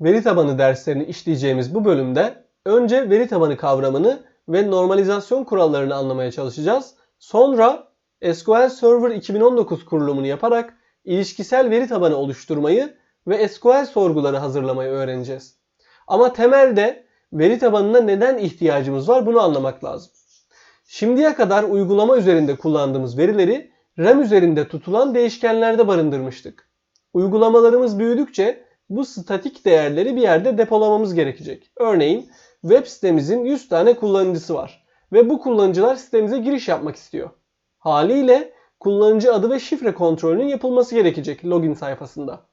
Veri tabanı derslerini işleyeceğimiz bu bölümde önce veri tabanı kavramını ve normalizasyon kurallarını anlamaya çalışacağız. Sonra SQL Server 2019 kurulumunu yaparak ilişkisel veri tabanı oluşturmayı ve SQL sorguları hazırlamayı öğreneceğiz. Ama temelde veri tabanına neden ihtiyacımız var bunu anlamak lazım. Şimdiye kadar uygulama üzerinde kullandığımız verileri RAM üzerinde tutulan değişkenlerde barındırmıştık. Uygulamalarımız büyüdükçe bu statik değerleri bir yerde depolamamız gerekecek. Örneğin web sitemizin 100 tane kullanıcısı var ve bu kullanıcılar sitemize giriş yapmak istiyor. Haliyle kullanıcı adı ve şifre kontrolünün yapılması gerekecek login sayfasında.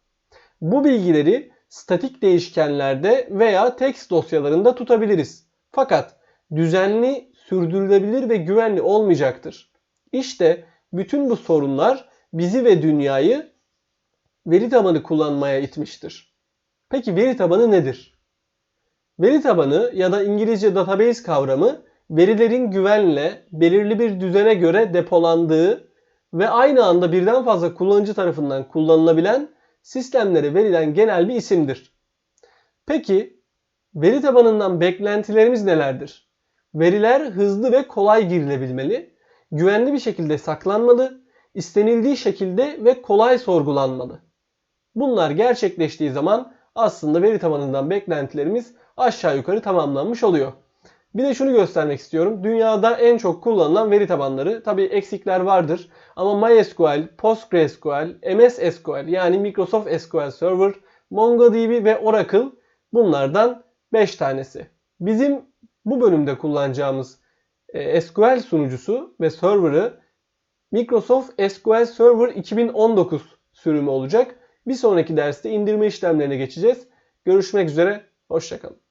Bu bilgileri statik değişkenlerde veya text dosyalarında tutabiliriz. Fakat düzenli, sürdürülebilir ve güvenli olmayacaktır. İşte bütün bu sorunlar bizi ve dünyayı veri tabanı kullanmaya itmiştir. Peki veri tabanı nedir? Veri tabanı ya da İngilizce database kavramı verilerin güvenle belirli bir düzene göre depolandığı ve aynı anda birden fazla kullanıcı tarafından kullanılabilen sistemlere verilen genel bir isimdir. Peki veri tabanından beklentilerimiz nelerdir? Veriler hızlı ve kolay girilebilmeli, güvenli bir şekilde saklanmalı, istenildiği şekilde ve kolay sorgulanmalı. Bunlar gerçekleştiği zaman aslında veri tabanından beklentilerimiz aşağı yukarı tamamlanmış oluyor. Bir de şunu göstermek istiyorum. Dünyada en çok kullanılan veri tabanları tabii eksikler vardır. Ama MySQL, PostgreSQL, MS SQL yani Microsoft SQL Server, MongoDB ve Oracle bunlardan 5 tanesi. Bizim bu bölümde kullanacağımız e, SQL sunucusu ve server'ı Microsoft SQL Server 2019 sürümü olacak. Bir sonraki derste indirme işlemlerine geçeceğiz. Görüşmek üzere, hoşçakalın.